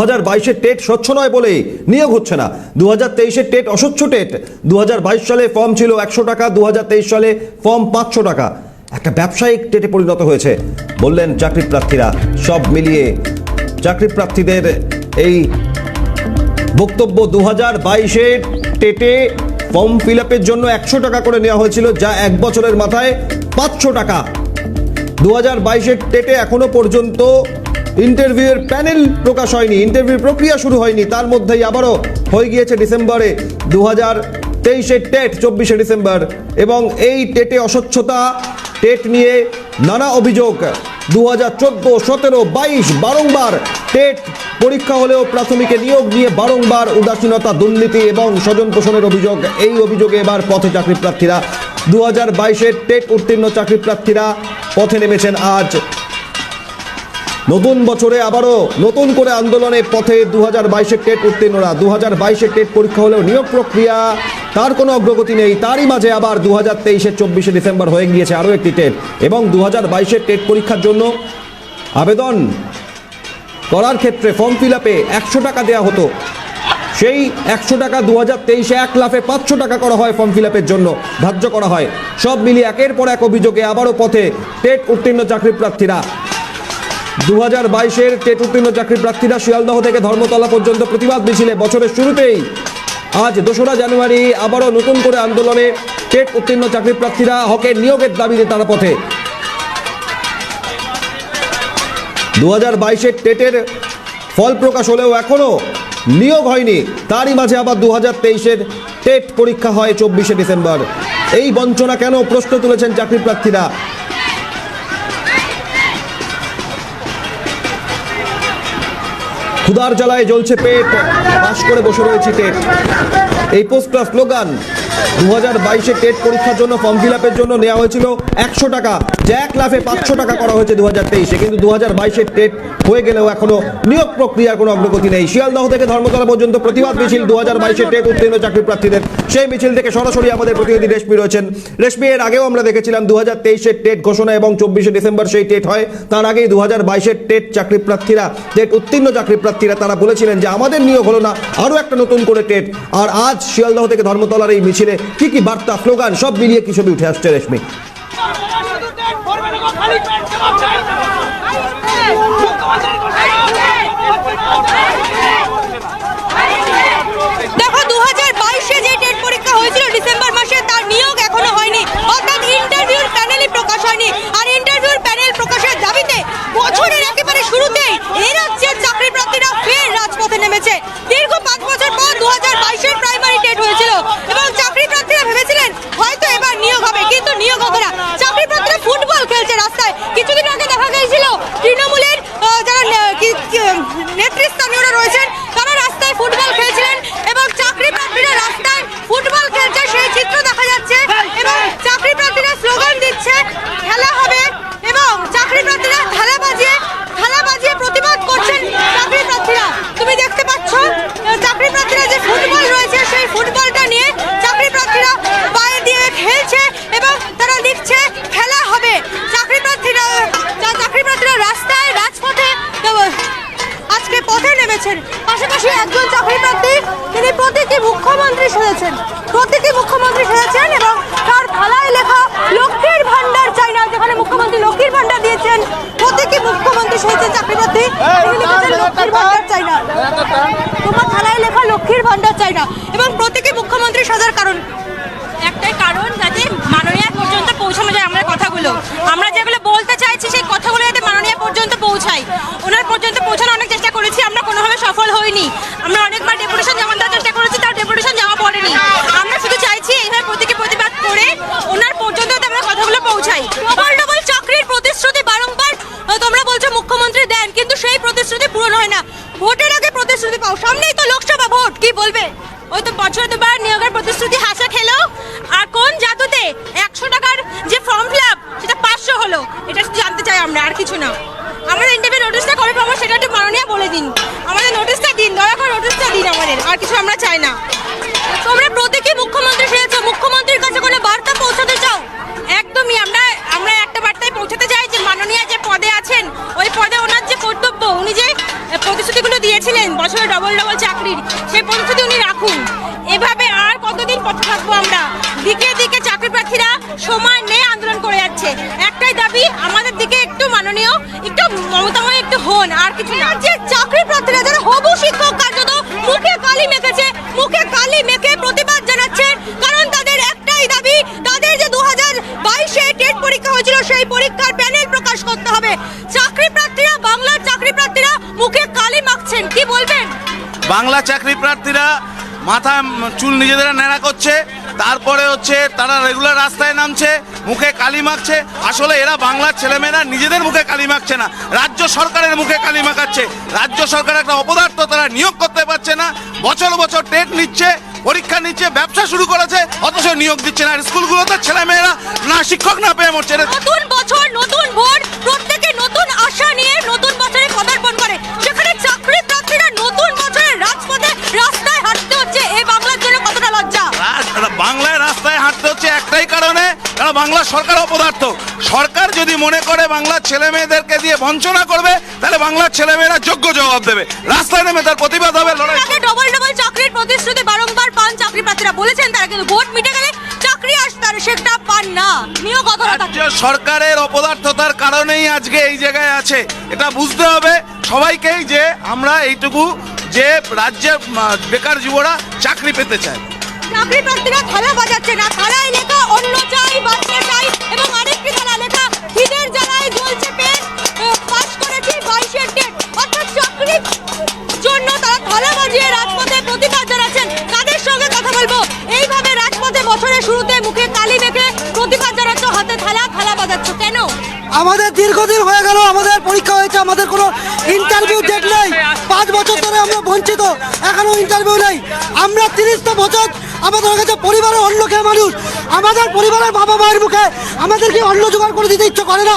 হাজার বাইশের টেট স্বচ্ছ নয় বলে নিয়োগ হচ্ছে না। দু হাজার তেইশের টেট অস্বচ্ছ টেট। দু হাজার বাইশ সালে ফর্ম ছিল একশো টাকা দু হাজার তেইশ সালে ফর্ম পাঁচশো টাকা। একটা ব্যবসায়িক টেটে পরিণত হয়েছে। বললেন চাকরি প্রার্থীরা। সব মিলিয়ে চাকরি প্রার্থীদের এই বক্তব্য দু হাজার বাইশের টেটে ফর্ম ফিল আপের জন্য একশো টাকা করে নেওয়া হয়েছিল, যা এক বছরের মাথায় পাঁচশো টাকা। দু হাজার বাইশের টেটে এখনও পর্যন্ত ইন্টারভিউয়ের প্যানেল প্রকাশ হয়নি ইন্টারভিউ প্রক্রিয়া শুরু হয়নি, তার মধ্যেই আবারও হয়ে গিয়েছে ডিসেম্বরে দু হাজার তেইশের টেট, চব্বিশে ডিসেম্বর, এবং এই টেটে অস্বচ্ছতা, টেট নিয়ে নানা অভিযোগ। দু হাজার চোদ্দ, সতেরো, বাইশ, বারংবার টেট পরীক্ষা হলেও প্রাথমিকে নিয়োগ নিয়ে বারংবার উদাসীনতা, দুর্নীতি এবং স্বজন পোষণের অভিযোগ। এই অভিযোগে এবার পথে চাকরি প্রার্থীরা। দু হাজার বাইশের টেট উত্তীর্ণ চাকরি প্রার্থীরা পথে নেমেছেন আজ। নতুন বছরে আবারও নতুন করে আন্দোলনের পথে দু হাজার বাইশের টেট উত্তীর্ণরা দু হাজার বাইশের টেট পরীক্ষা হলেও নিয়োগ প্রক্রিয়া, তার কোনো অগ্রগতি নেই। তারই মাঝে আবার দু হাজার তেইশের চব্বিশে ডিসেম্বর হয়ে গিয়েছে আরও একটি টেট। এবং দু হাজার বাইশের টেট পরীক্ষার জন্য আবেদন করার ক্ষেত্রে ফর্ম ফিল আপে একশো টাকা দেওয়া হতো। সেই একশো টাকা দু হাজার তেইশে এক লাফে পাঁচশো টাকা করা হয় ফর্ম ফিল আপের জন্য, ধার্য করা হয়। সব মিলিয়ে একের পর এক অভিযোগে আবারও পথে টেট উত্তীর্ণ চাকরি প্রার্থীরা দু হাজার বাইশের টেট উত্তীর্ণ চাকরি প্রার্থীরা শিয়ালদহ থেকে ধর্মতলা পর্যন্ত প্রতিবাদ মিছিলে বছরের শুরুতেই। আজ দোসরা জানুয়ারি আবারও নতুন করে আন্দোলনে টেট উত্তীর্ণ চাকরি প্রার্থীরা হকের নিয়োগের দাবিতে তারা পথে দু হাজার বাইশের টেটের ফল প্রকাশ হলেও এখনও নিয়োগ হয়নি। তারই মাঝে আবার দু হাজার তেইশের টেট পরীক্ষা হয় চব্বিশে ডিসেম্বর। এই বঞ্চনা কেন প্রশ্ন তুলেছেন চাকরি প্রার্থীরা? ক্ষুধার জ্বালায় জ্বলছে পেট। পাশ করে বসে রয়েছে টেট। এই পোস্টার স্লোগান। দু হাজার বাইশে টেট পরীক্ষার জন্য ফর্ম ফিল আপের জন্য নেওয়া হয়েছিল একশো টাকা। এক লাফে পাঁচশো টাকা করা হয়েছে দু হাজার তেইশে। কিন্তু দু হাজার বাইশের টেট হয়ে গেলেও এখনও নিয়োগ প্রক্রিয়ার কোনো অগ্রগতি নেই। শিয়ালদহ থেকে ধর্মতলা পর্যন্ত প্রতিবাদ মিছিল। দু হাজার বাইশের টেট উত্তীর্ণ চাকরি প্রার্থীদের। সেই মিছিল থেকে সরাসরি আমাদের প্রতিনিধি রেশমি রয়েছেন। রেশমি, এর আগেও আমরা দেখেছিলাম দু হাজার তেইশের টেট ঘোষণা এবং চব্বিশে ডিসেম্বর সেই টেট হয়। তার আগেই দু হাজার বাইশের টেট চাকরি প্রার্থীরা, টেট উত্তীর্ণ চাকরি প্রার্থীরা তারা বলেছিলেন যে আমাদের নিয়োগ হলো না আরও একটা নতুন করে টেট। আর আজ শিয়ালদহ থেকে ধর্মতলার এই মিছিলে কি কি বার্তা, স্লোগান, সব মিলিয়ে কি ছবি উঠে আসছে রেশমি দেখো দু হাজার বাইশে যে টেট পরীক্ষা হয়েছিল ডিসেম্বর মাসে তার নিয়োগ এখনও হয়নি অর্থাৎ ইন্টারভিউর প্যানেলই প্রকাশ হয়নি আর ইন্টারভিউর প্যানেল প্রকাশের দাবিতে বছরের একেবারে শুরুতেই এই রাজ্যের চাকরি প্রার্থীরা ফের রাজপথে নেমেছে দীর্ঘ পাঁচ বছর পর দু হাজার বাইশের প্রাইমারি টেট হয়েছিল এবং চাকরি প্রার্থীরা ভেবেছিলেন হয়তো এবার নিয়োগ হবে কিন্তু নিয়োগ হবে না চাকরি প্রার্থীরা ফুটবল খেলছে রাস্তায় কিছুদিন আগে দেখা গিয়েছিল তৃণমূলের আহ, যারা নে- কি- কি- নেতৃস্থানীয়রা রয়েছেন তারা সেজেছেন প্রতীকী মুখ্যমন্ত্রী সেজেছেন এবং তার থালায় লেখা লক্ষ্মীর ভান্ডার চাই না যেখানে মুখ্যমন্ত্রী লক্ষ্মীর ভান্ডার দিয়েছেন প্রতীকী মুখ্যমন্ত্রী সেজেছেন চাকরি প্রার্থী লক্ষ্মীর ভান্ডার চাই না। তোমার থালায় লেখা লক্ষ্মীর ভান্ডার চাই না এবং প্রতীকী মুখ্যমন্ত্রী সাজার কারণ। একটাই কারণ যাতে মাননীয় পর্যন্ত পৌঁছানো যায় আমরা কথাগুলো। আমরা যেগুলো বলতে চাইছি সেই কথাগুলো যাতে মাননীয় পর্যন্ত পৌঁছায়। ওনার পর্যন্ত পৌঁছানোর অনেক চেষ্টা করেছি আমরা কোনোভাবে সফল হইনি। আমরা অনেকবার ডেপুটেশন জমা দেওয়ার চেষ্টা করেছি তাও ডেপুটেশন জমা পড়েনি আমরা শুধু চাইছি এইভাবে প্রতীকী প্রতিবাদ করে ওনার পর্যন্ত যাতে আমরা কথাগুলো পৌঁছাই। ডবল ডবল প্রতিশ্রুতি বারংবার তোমরা বলছো মুখ্যমন্ত্রী দেন, কিন্তু সেই প্রতিশ্রুতি পূরণ হয় না। ভোটের আগে প্রতিশ্রুতি পাও, সামনেই তো লোকসভা ভোট, কি বলবে? ওই তো বছর দুবার নিয়োগের প্রতিশ্রুতি হাসা খেলো, আর কোন জাদুতে একশো টাকার যে ফর্ম ফিল আপ সেটা পাঁচশো হলো, এটা জানতে চাই আমরা, আর কিছু না। আমাদের ইন্টারভিউ নোটিশটা কবে পাবো, সেটা একটু মাননীয় বলে দিন। আমাদের নোটিশটা দিন, দয়া করে নোটিশটা দিন আমাদের, আর কিছু আমরা চাই না। তোমরা প্রতীকী মুখ্যমন্ত্রী সেজেছো মুখ্যমন্ত্রীর কাছে কোনো বার্তা পৌঁছাতে চাও বাংলা চাকরি প্রার্থীরা মাথা চুল নিজেদের ন্যাড়া করছে, তারপরে হচ্ছে তারা রেগুলার রাস্তায় নামছে, মুখে কালি মাখছে। আসলে এরা বাংলার ছেলেমেয়েরা নিজেদের মুখে কালি মাখছে না, রাজ্য সরকারের মুখে কালি মাখাচ্ছে। রাজ্য সরকার একটা অপদার্থ, তারা নিয়োগ করতে পারছে না, বছর বছর টেট নিচ্ছে, পরীক্ষা নিচ্ছে, ব্যবসা শুরু করেছে, অথচ নিয়োগ দিচ্ছে না। আর স্কুলগুলোতে ছেলেমেয়েরা না শিক্ষক না পেয়ে মরছে। নতুন বছর, নতুন ভোট, প্রত্যেকে নতুন আশা নিয়ে নতুন বছরে পদার্পণ করে। বাংলায় রাস্তায় হাঁটতে হচ্ছে একটাই কারণে কারণ বাংলা সরকার অপদার্থ। সরকার যদি মনে করে বাংলার ছেলে মেয়েদেরকে দিয়ে বঞ্চনা করবে তাহলে বাংলার ছেলেমেয়েরা যোগ্য জবাব দেবে। রাস্তায় নেমে তার প্রতিবাদ হবে লড়াই ডবল ডবল চাকরির প্রতিশ্রুতি বারংবার পান চাকরি প্রার্থীরা বলেছেন তারা কিন্তু ভোট মিটে গেলে চাকরি আসতে আর সেটা পান না। নিয়োগ থাকে সরকারের অপদার্থতার কারণেই আজকে এই জায়গায় আছে। এটা বুঝতে হবে সবাইকেই যে আমরা এইটুকু যে রাজ্যের বেকার যুবরা চাকরি পেতে চায়। চাকরি প্রার্থীরা থালা বাজাচ্ছে না। থালায় লেখা, অন্য চাই, বাচ্চা চাই এবং আরেকটি থালা লেখা খিদের জ্বালায় জ্বলছে পেট। পাস করেছি বাইশের ডেট অর্থাৎ চাকরির জন্য তারা থালা বাজিয়ে রাজপথে প্রতিবাদ জানাচ্ছেন। কাদের সঙ্গে কথা বলব? এইভাবে রাজপথে বছরের শুরুতে মুখে কালি মেখে প্রতিবাদ জানাচ্ছ, হাতে থালা থালা বাজাচ্ছ। কেন? আমাদের দীর্ঘদিন হয়ে গেল, আমাদের পরীক্ষা হয়েছে, আমাদের কোনো ইন্টারভিউ ডেট নেই। পাঁচ বছর ধরে আমরা বঞ্চিত, এখনও ইন্টারভিউ নেই। আমরা তিরিশটা বছর আমাদের কাছে পরিবারের অন্য খেয়ে মানুষ। আমাদের পরিবারের বাবা মায়ের মুখে আমাদেরকে অন্ন জোগাড় করে দিতে ইচ্ছে করে না।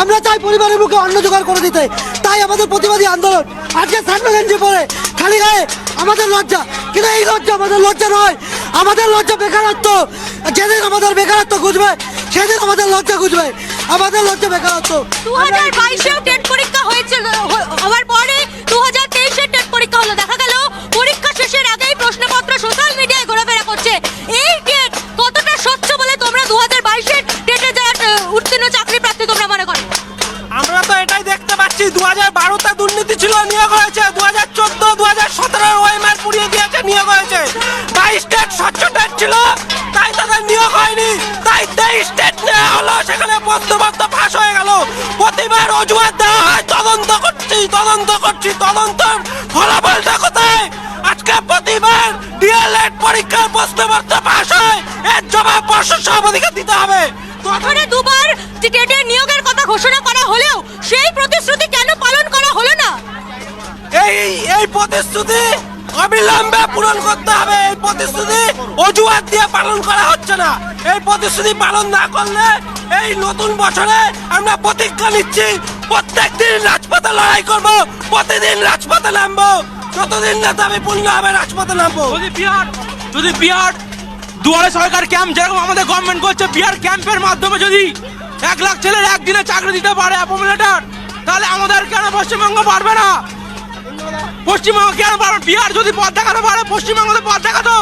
আমরা চাই পরিবারের মুখে অন্ন জোগাড় করে দিতে। তাই আমাদের প্রতিবাদী আন্দোলন আজকে স্যান্ডো গেঞ্জি পরে খালি গায়ে আমাদের লজ্জা। কিন্তু এই লজ্জা আমাদের লজ্জা নয়। আমাদের লজ্জা বেকারত্ব। যেদিন আমাদের বেকারত্ব খুঁজবে সেদিন আমাদের লজ্জা খুঁজবে আমাদের লজ্জা বেকারত্ব। দু হাজার বাইশেও টেট পরীক্ষা হয়েছিল হওয়ার পরে দু হাজার উত্তীর্ণ চাকরি প্রার্থী তোমরা মনে করো? আমরা তো এটাই দেখতে পাচ্ছি দু বারোতে দুর্নীতি ছিল, নিয়োগ হয়েছে। দু হাজার চোদ্দ দু হাজার সতেরো ওএমআর পুড়িয়ে দিয়েছে নিয়োগ হয়েছে। বাইশ স্টেট স্বচ্ছ ছিল, তাই তাদের নিয়োগ হয়নি। তাই তেইশ নেওয়া হলো, সেখানে বন্দোবস্ত ফাঁস হয়ে গেল। প্রতিবার অজুহাত দেওয়া হয়, তদন্ত করছি তদন্ত করছি তদন্ত ফলাফলটা কোথায়? আজকে প্রতিবার ডিএলএড পরীক্ষার প্রশ্নপত্র ফাঁস হয়। জবাব পর্ষদ সভাপতিকে দিতে হবে। বছরে দুবার যে টেটের নিয়োগের কথা ঘোষণা করা হলেও সেই প্রতিশ্রুতি কেন পালন করা হলো না? এই এই প্রতিশ্রুতি অবিলম্বে পূরণ করতে হবে। এই প্রতিশ্রুতি অজুহাত দিয়ে পালন করা হচ্ছে না। এই প্রতিশ্রুতি পালন না করলে এই নতুন বছরে আমরা প্রতিজ্ঞা নিচ্ছি প্রত্যেক দিন রাজপথে লড়াই করব প্রতিদিন রাজপথে নামবো। যতদিন না দাবি পূর্ণ হবে রাজপথে নামবো। যদি বিহার যদি বিহার দুয়ারে সরকার ক্যাম্প যেরকম আমাদের গভর্নমেন্ট করছে বিহার ক্যাম্পের মাধ্যমে যদি এক লাখ ছেলের একদিনে চাকরি দিতে পারে অ্যাপোমিনেটার তাহলে আমাদের কেন পশ্চিমবঙ্গ পারবে না? পশ্চিমবঙ্গ কেন পারবে বিহার যদি পথ দেখাতে পারে পশ্চিমবঙ্গ তো পথ দেখাতো।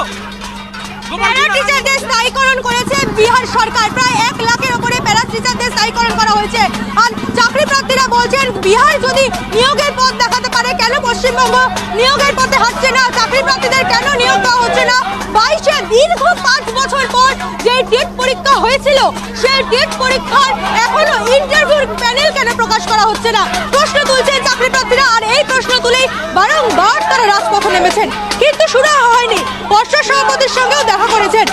টিচারদের স্থায়ীকরণ করেছে বিহার সরকার। প্রায় এক লাখের ওপরে প্যারা টিচারদের স্থায়ীকরণ করা হয়েছে। আর চাকরি প্রার্থীরা বলছেন বিহার যদি নিয়োগের পথ পারে কেন পশ্চিমবঙ্গ নিয়োগের পথে হাঁটছে না? চাকরি প্রার্থীদের কেন নিয়োগ দেওয়া হচ্ছে না? বাইশে দীর্ঘ পাঁচ বছর পর যে টেট পরীক্ষা হয়েছিল, সেই টেট পরীক্ষার এখনও ইন্টারভিউর প্যানেল কেন প্রকাশ করা হচ্ছে না? প্রশ্ন তুলছেন চাকরি প্রার্থীরা আর এই প্রশ্ন তুলেই বারংবার তারা রাজপথে নেমেছেন। কিন্তু শুরু হয়নি। বর্ষা সভাপতির সঙ্গেও দেখা করেছেন।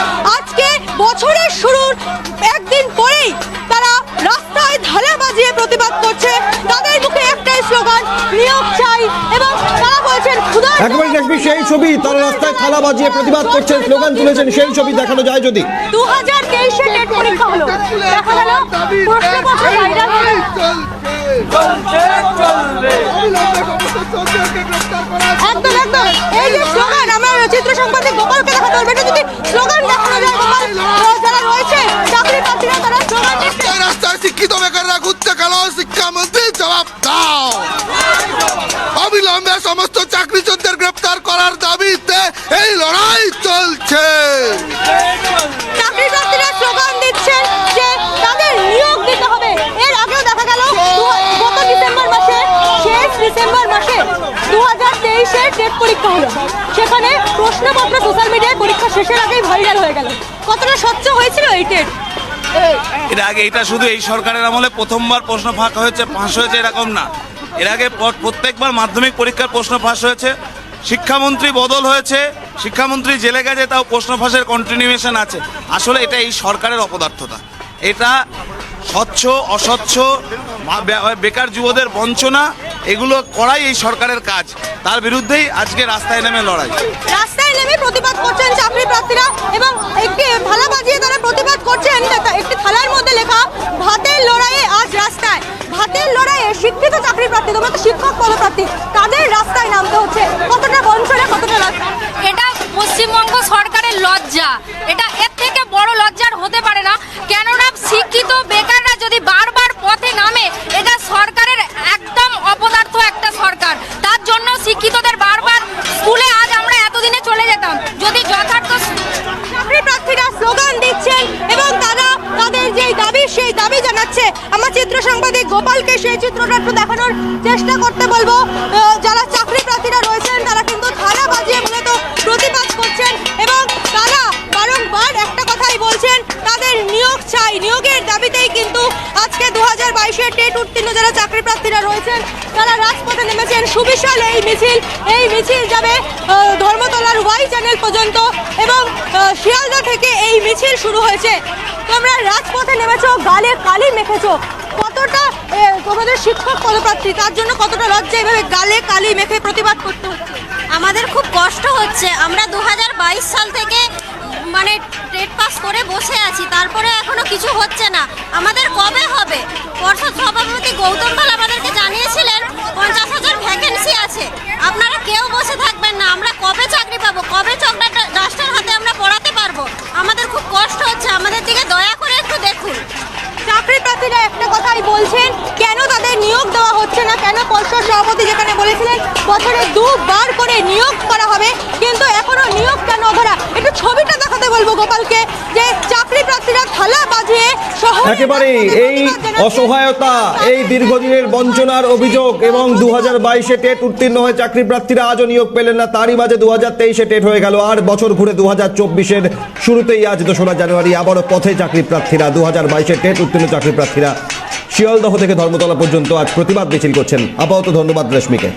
ছবি তারা রাস্তায় থালা বাজিয়ে প্রতিবাদ করছেন স্লোগান তুলেছেন সেই ছবি দেখানো যায় যদি। দু হাজার তেইশে টেট পরীক্ষা হলো। দেখা গেল প্রশ্নপত্র ভাইরাল একদম একদম। এই যে স্লোগান আমার চিত্র সম্পাদক গোপালকে দেখাতে পারবে। এটা যদি স্লোগান দেখানো যায় গোপাল যারা রয়েছে চাকরি প্রার্থীরা তারা স্লোগান রাস্তায় রাস্তায় শিক্ষিত বেকাররা ঘুরতে গেল শিক্ষামন্ত্রী জবাব দাও। অবিলম্বে সমস্ত গ্রেপ্তার করার দাবিতে এই লড়াই চলছে। চাকরি প্রার্থীরা স্লোগান দিচ্ছেন যে তাদের নিয়োগ দিতে হবে। এর আগেও দেখা গেল গত ডিসেম্বর মাসে শেষ ডিসেম্বর মাসে দু হাজার তেইশের টেট পরীক্ষা হলো। সেখানে প্রশ্নপত্র সোশ্যাল মিডিয়ায় পরীক্ষা শেষের আগেই ভাইরাল হয়ে গেল। কতটা স্বচ্ছ হয়েছিল এই টেট? এর আগে এটা শুধু এই সরকারের আমলে প্রথমবার প্রশ্ন ফাঁকা হয়েছে ফাঁস হয়েছে এরকম না। এর আগে প্রত্যেকবার মাধ্যমিক পরীক্ষার প্রশ্ন ফাঁস হয়েছে। শিক্ষামন্ত্রী বদল হয়েছে, শিক্ষামন্ত্রী জেলে গেছে, তাও প্রশ্ন ফাঁসের কন্টিনিউয়েশন আছে। আসলে এটা এই সরকারের অপদার্থতা। এটা স্বচ্ছ, অস্বচ্ছ বেকার যুবদের বঞ্চনা, এগুলো করাই এই সরকারের কাজ। তার বিরুদ্ধেই আজকে রাস্তায় নেমে লড়াই। রাস্তায় নেমে প্রতিবাদ করছেন চাকরি প্রার্থীরা এবং একটি থালা বাজিয়ে তারা প্রতিবাদ করছেন। একটি থালার মধ্যে লেখা, ভাতের লড়াইয়ে আজ রাস্তায়। ভাতের লড়াইয়ে শিক্ষিত চাকরি প্রার্থী, তোমরা শিক্ষক পদপ্রার্থী তাদের রাস্তায় নামতে হচ্ছে কতটা বঞ্চনা কতটা রাস্তা এটা পশ্চিমবঙ্গ সরকারের লজ্জা। এটা এর থেকে বড় লজ্জার হতে পারে না। কেননা শিক্ষিত বেকাররা যদি বারবার পথে নামে, এটা সরকারের একদম অপদার্থ একটা সরকার। তার জন্য শিক্ষিতদের বারবার স্কুলে আজ আমরা এতদিনে চলে যেতাম। যদি যথার্থ প্রার্থীরা স্লোগান দিচ্ছেন এবং তারা তাদের যে দাবি, সেই দাবি জানাচ্ছে, আমার চিত্র সাংবাদিক গোপালকে সেই চিত্রটা একটু দেখানোর চেষ্টা করতে বলব। রাজপথে সুবিশাল এই মিছিল এই মিছিল যাবে ধর্মতলার ওয়াই চ্যানেল পর্যন্ত এবং শিয়ালদা থেকে এই মিছিল শুরু হয়েছে। তোমরা রাজপথে নেমেছ, গালে কালি মেখেছো। কতটা তোমাদের শিক্ষক পদপ্রার্থী, তার জন্য কতটা লজ্জা এভাবে গালে কালি মেখে প্রতিবাদ করতে হচ্ছে? আমাদের খুব কষ্ট হচ্ছে। আমরা দু হাজার বাইশ সাল থেকে মানে ট্রেড পাস করে বসে আছি। তারপরে এখনও কিছু হচ্ছে না। আমাদের কবে হবে? পর্ষদ সভাপতি গৌতম পাল আমাদেরকে জানিয়েছিলেন পঞ্চাশ হাজার ভ্যাকেন্সি আছে আপনারা কেউ বসে থাকবেন না আমরা কবে চাকরি পাবো কবে চকলেট ডাস্টার হাতে আমরা পড়াতে পারব আমাদের খুব কষ্ট হচ্ছে আমাদের দিকে দয়া করে একটু দেখুন চাকরি প্রার্থীরা একটা কথাই বলছেন কেন তাদের নিয়োগ দেওয়া হচ্ছে না কেন পর্ষদ সভাপতি যেখানে বলেছিলেন বছরে দুবার করে নিয়োগ করা হবে কিন্তু এখনও নিয়োগ কেন অধরা একটু ছবিটা দেখাতে বলব গোপালকে যে চাকরি প্রার্থীরা থালা বাজিয়ে শহরে একেবারেই এই অসহায়তা এই দীর্ঘদিনের বঞ্চনার অভিযোগ এবং দু হাজার বাইশে টেট উত্তীর্ণ হয়ে চাকরি প্রার্থীরা আজও নিয়োগ পেলেন না তারই মাঝে দু হাজার তেইশে টেট হয়ে গেল। আর বছর ঘুরে দু হাজার চব্বিশের শুরুতেই আজ দোসরা জানুয়ারি আবারও পথে চাকরি প্রার্থীরা দু হাজার বাইশে টেট উত্তীর্ণ চাকরি প্রার্থীরা। শিয়ালদহ থেকে ধর্মতলা পর্যন্ত আজ প্রতিবাদ মিছিল করছেন। আপাতত ধন্যবাদ রেশমিকে।